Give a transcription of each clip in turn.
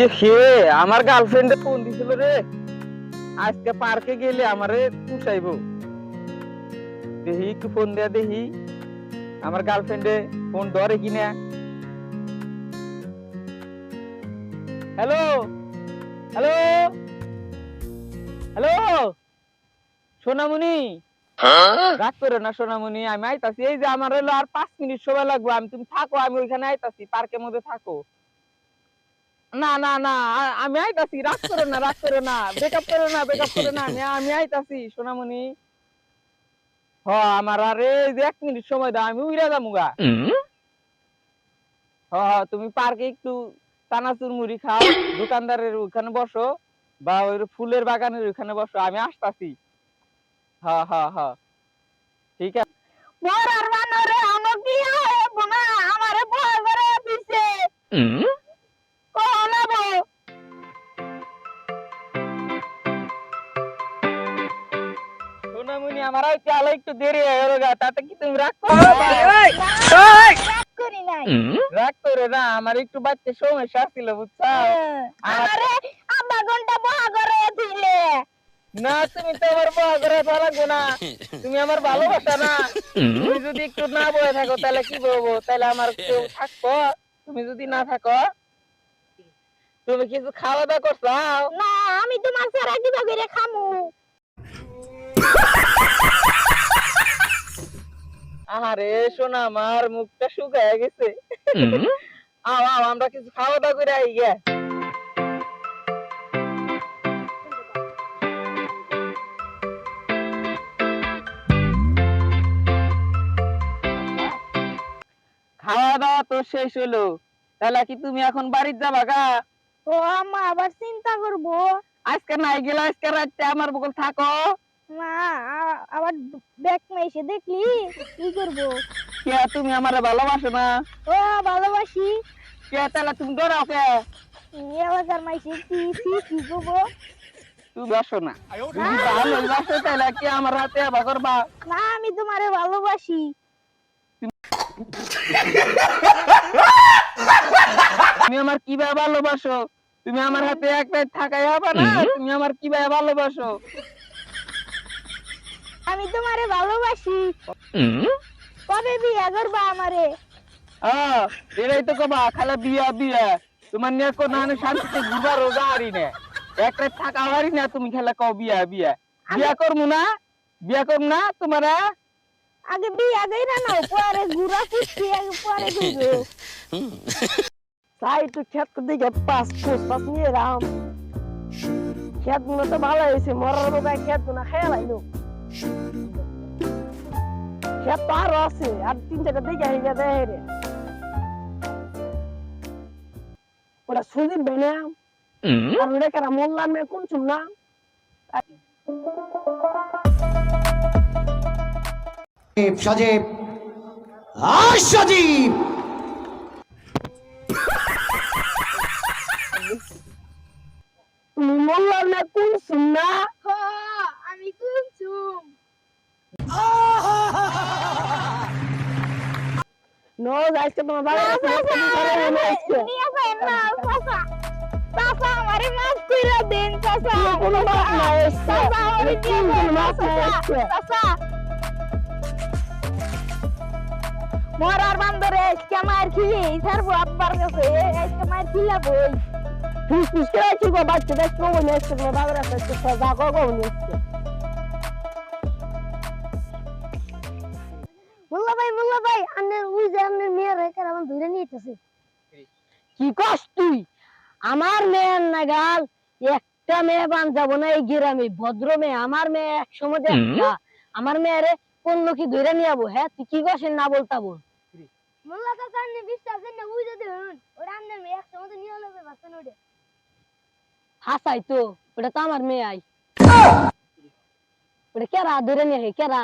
এ হে আমার গার্লফ্রেন্ডে ফোন দিছিল রে। আজকে পার্কে গেলে আমারে পুষাইবো। দেখি একটু ফোন দেয়া দেখি। আমার গার্লফ্রেন্ডে ফোন ধরে কিনা হ্যালো হ্যালো হ্যালো সোনামণি? রাগ করো না সোনামণি আমি আইতাছি। এই যে আমার হলো আর পাঁচ মিনিট সময় লাগবে। আমি তুমি থাকো আমি ওইখানে আইতাছি পার্কের মধ্যে থাকো। না না না আমি আইতাছি রাগ করো না রাগ করো না বেকআপ করো না বেকআপ করো না আমি আমি আইতাছি সোনামণি। হ আমার আর যে এক মিনিট সময় দাও আমি উইরা যামুগা হ হ তুমি পার্কে একটু চানাচুর মুড়ি খাও দোকানদারের ওখানে বসো বা ওই ফুলের বাগানের ওখানে বসো আমি আসতাছি। হ হ হ ঠিক আছে। মরার বানরে আমো কি বোনা আমারে করে দিছে। আমার আইতে আলো একটু দেরি হয়ে গেল তাতে কি তুমি রাগ করো? করি নাই রাগ করো না আমার একটু বাচ্চা সমস্যা ছিল বুঝছ? আমারে আধা ঘণ্টা বহা করে দিলে। না তুমি তো আমার বয়া করে লাগবো না। তুমি আমার ভালোবাসা না। তুমি যদি একটু না বয়ে থাকো তাহলে কি বলব? তাহলে আমার কেউ থাকব? তুমি যদি না থাকো তুমি কিছু খাওয়া দাওয়া করছ? না আমি তোমার সারা কিবা করে খামু। আরে শোনা আমার মুখটা শুকায় গেছে। আও আও আমরা কিছু খাওয়া দাওয়া করে আই গে খাওয়া দাওয়া তো শেষ হলো। তাহলে কি তুমি এখন বাড়ির যাবা গা? ও আম্মা আবার চিন্তা করব। আজকে নাই গেলে আজকে রাতে আমার বকল থাকো। আ- আবার ব্যাক এসে দেখলি? কি করব? কে তুমি আমারে ভালোবাসো না? ও ভালোবাসি। কে তাহলে তুমি ডরাও কে এই এলাকার মাইসে কি কি কি করব? তুমি বাসো না। যদি ভালোবাসো তাহলে কি আমার হাতে আবার করবা? না আমি তোমারে ভালোবাসি। তুমি আমার কীভাবে ভালোবাসো? তুমি আমার হাতে এক রাত থাকাই হবে না? তুমি আমার কি কীভাবে ভালোবাসো? আমি তোমারে ভালোবাসি। কবে বিয়া করবা আমারে? এটাই তো কবা খালা বিয়া বিয়া। তোমার নিয়ে কোনো আমি শান্তিতে ঘুরবার রোজা হারি না। এক রাত থাকা হারি না তুমি খেলা কও বিয়া বিয়া। বিয়া করব না? বিয়া করব না তোমার আগে বিয়া গইরা নাও পরে ঘুরা ফুটছি আগে পরে ঘুরবো। তাই তো ক্ষেত দিকে পাঁচ ফুস পাঁচ নিয়ে রাম। ক্ষেতগুলো তো ভালো হয়েছে মরার বোধহয় ক্ষেতগুলো খেয়ে লাইলো ক্ষেত তো আরও আছে আর তিন চারটা দিকে হয়ে গেছে রে। ওটা সুজিত বেনে। আর ওটা কেরা মোল্লা মে কোন চুম না। সজীব আর সজীব। আজকে তোমার বাবা আমারে মাফ কইরা দেন চাচা কোনো মাপ নাই। চাচা আমারে দিয়ে নাই চাচা মরার বান্দরে আজকে মার খেয়ে ছাড়বো আব্বার কাছে। আজকে মার খিলাবো। ফুস ফুস করে কি গো? বাচ্চা দেখ আসছে তোমার বাবার কাছে একটু সাজা কো নিতেছে কি কস তুই? আমার মেয়ের নাগাল একটা মেয়ে বান যাব না এই গ্রামে। ভদ্র মেয়ে আমার মেয়ে এক সময় একটা আমার মেয়েরে কোন লোকই ধরে নিয়ে যাব হ্যাঁ? তুই কি কসেন না বলতা বল? মোল্লা কাকা আন্নে বিশ্বাস না বুঝে দেন ওরা মেয়ে একসময় তো নিয়ে নেবে বাসন ওরে হাসাই তো ওটা তো আমার মেয়ে আই। ওটা কেরা ধরে নিয়ে কেরা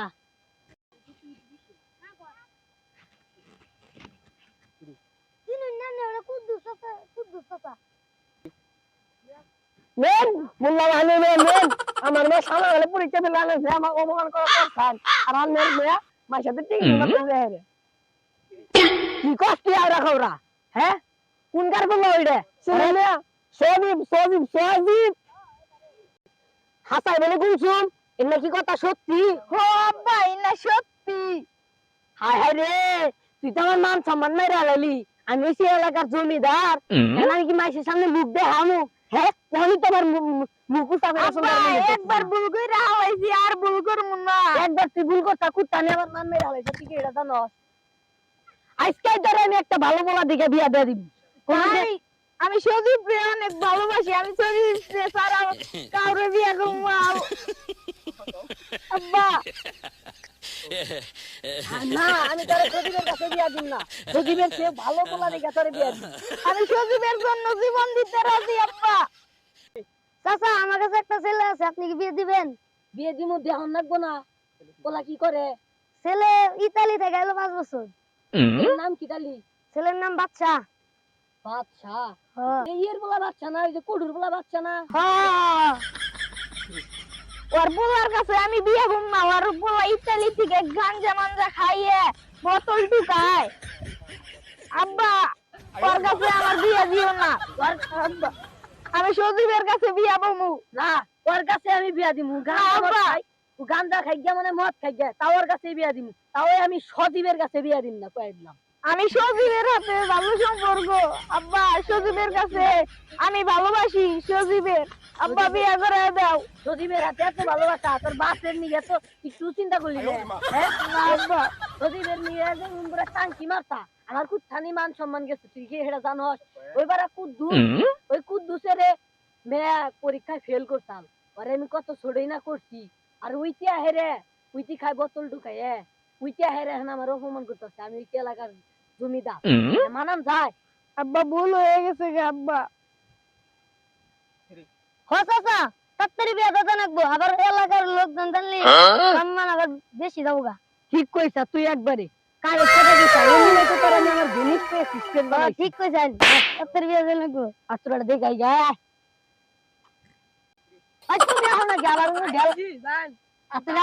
তিন নান্নে ওরা কুদ্দুস চাচা কুদ্দুস চাচা মেন বললাম আমি মেয়ে মেন। আমার মেয়ে সামনে গেলে পরীক্ষা দিলে আনেছে আমার অপমান করা করছেন আর আমার মেয়ে মার সাথে ঠিক রে। কি কষ্ট আর রাখা ওরা হ্যাঁ? কোন কার করল ওইটা? ছেলে সজীব সজীব সজীব। হাসাই বলে গুনছুম এটা কি কথা সত্যি? আব্বা সত্যি। হায় হায় রে তুই তো আমার মান সম্মান মেরে আলালি। আমি ওই এলাকার জমিদার। আমি কি মাইসের সামনে মুখ দেখামু? হ্যাঁ আমি মুখ একবার ভুল কইরা হালাইছি আর ভুল করব না। একবার তুই ভুল করতা কুত্তা নিয়ে আমার মান মেরে এটা জানস? আজকে ধরে আমি একটা ভালো বলা দিকে বিয়া দিয়ে দিবি। আমি সজীব রে অনেক ভালোবাসি আমি সজীব রে ছাড়া কাউরে বিয়ে করব আব্বা। না আমি তোর সজীবের কাছে বিয়া দিম না। সজীবের চেয়ে ভালো বলা দিকে তোর বিয়া দিম। আমি সজীবের জন্য জীবন দিতে রাজি আব্বা। চাচা আমার কাছে একটা ছেলে আছে আপনি কি বিয়ে দিবেন? বিয়ে দিমু দেহন লাগবো না। বলা কি করে? ছেলে ইতালি থেকে এলো পাঁচ বছর। নাম কি তালি? ছেলের নাম বাচ্চা বাচ্চা হ্যাঁ। এই এর বলা বাচ্চা না ওই যে কুডুর বলা বাচ্চা না? হ্যাঁ। ওর পোলার কাছে আমি বিয়ে করব না ওর পোলা ইতালি থেকে গাঞ্জা মাঞ্জা খাইয়ে বোতল ঢুকায়। আব্বা ওর কাছে আমার বিয়ে দিও না। ওর- আমি সজীবের কাছে বিয়ে বমু না ওর কাছে আমি বিয়া দিমু আব্বা। খাই ও খাই গিয়া মানে মদ খাই গিয়া তাও ওর কাছে বিয়া দিমু তাও আমি সজীবের কাছে বিয়া দিম না কয়ে দিলাম। আমি সজীবের হাতে ভালো সম্পর্ক। আব্বা সজীবের কাছে আমি ভালোবাসি সজীবের। আব্বা বিয়ে করে দাও। সজীবের হাতে এত ভালোবাসা তোর বাপের নিয়ে তো একটু চিন্তা করলি হ্যাঁ? না আব্বা সজীবের নিয়ে উমরা টাঙ্কি মারতা আমার কুত্থানি মান সম্মান গেছে তুই কি হেটা জানস? ওইবার কুদ্দুস ওই কুদ্দুসের মেয়া পরীক্ষায় ফেল করতাম। পরে আমি কত ছোটই না করছি। আর উইতিয়া হেরে উইতি খাই বোতল ঢুকাই এ উইতিয়া হেরে এখন আমার অপমান করতেছে আমি উইতি এলাকার জমিদার এটা মানান যায় আব্বা ভুল হয়ে গেছে গে আব্বা হসাসা তাড়াতাড়ি বিয়ে দাদা নাকবো আবার এলাকার লোকজন জানলি সম্মান আবার বেশি যাব গা ঠিক কইছা তুই একবারে কারে কথা দিছা এমনি তো তোর আমি আমার জিনিস পে সিস্টেম বানাই ঠিক কইছেন তাড়াতাড়ি বিয়ে দাদা নাকবো আত্রাটা দেখাই গা আচ্ছা তুমি এখন না গেলার গেল আত্রা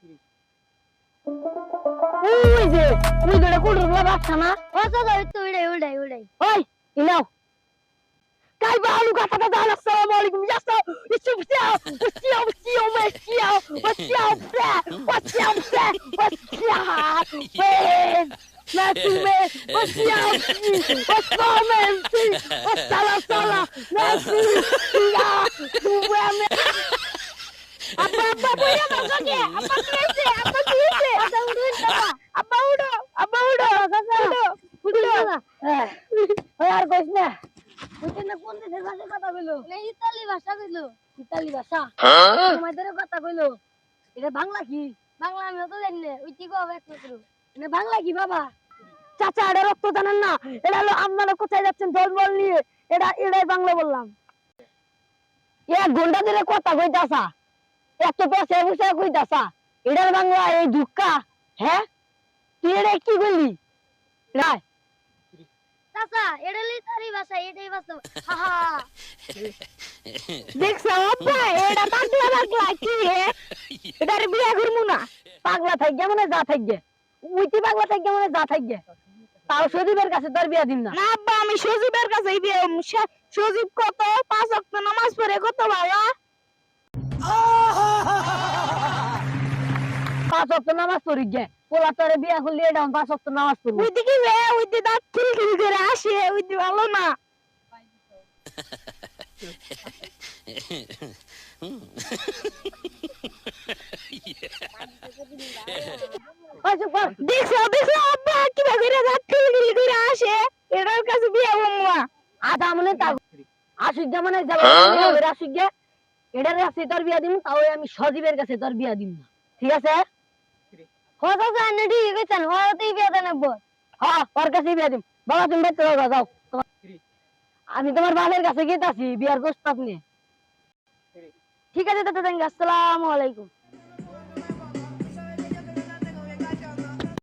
ওই যে ওই যে কুড়ুরগুলা বাচ্চা না? হসাসা একটু উড়াই উড়াই উড়াই। ওই ইনাও কাই বালু কাটা কাটা আসসালামু আলাইকুম ইয়াসা ইসু সিয়াও সিয়াও সিয়াও মে সিয়াও সিয়াও প্রা সিয়াও প্রা সিয়াও wen na tu me siyaao si sala sala na si siyaao tu me আব্বা আব্বা বইয়া মাগকে আব্বা কি হইছে আব্বা কি হইছে আব্বা উড়ুন বাবা আব্বা উড়ো আব্বা উড়ো উড়ো উড়ো ওই আর কইস না ওইটা না কোন দেশের ভাষায় কথা কইলো না ইতালি ভাষা কইলো? ইতালি ভাষা। তোমার ধরে কথা কইলো। এটা বাংলা কি? বাংলা আমি তো জানি না। ওই কি কবে একটু এটা বাংলা কি বাবা? চাচা এটা রক্ত জানেন না। এটা হলো আপনারা কোথায় যাচ্ছেন জলমল নিয়ে? এটা এটাই বাংলা বললাম। এক ঘণ্টা ধরে কথা কইতাছা। এত পেছে বসে কইতাছা। এটার বাংলা এই দুঃখা হ্যাঁ? তুই এটা কি বললি রায়। চাচা এটা ইতালি ভাষা এটাই ভাষা হাহা দেখছ আব্বা এটা পাগলা পাগলা কি হে? এটার বিয়া করব না। পাগলা থাকবে মানে যা থাকবে উইতি পাগলা থাকবে মানে যা থাকবে তাও সজীবের কাছে তোর বিয়া দিন না। না আব্বা আমি সজীবের কাছে বিয়ে সজীব কত? পাঁচ ওয়াক্ত নামাজ পড়ে কত বাবা পাঁচ অক্ট নামাজ পড়ি গে। পোলা তোরে বিয়া করলি এটা পাঁচ অক্ট নামাজ পড়বি। ওই দিকে রে? ওই দিকে দাঁত খিলখিল করে আসে ওই দিকে ভালো না। বিয়ে মনে মানে তাও আমি সজীবের কাছে তোর বিয়া দিম ঠিক আছে ঠিক হতেই বিয়ে হ্যাঁ দিম বাবা তুমি বেঁচে যাও আমি তোমার বাবার কাছে গেতাছি বিয়ার প্রস্তাব নিয়ে। ঠিক আছে দাদা আসসালামু আলাইকুম।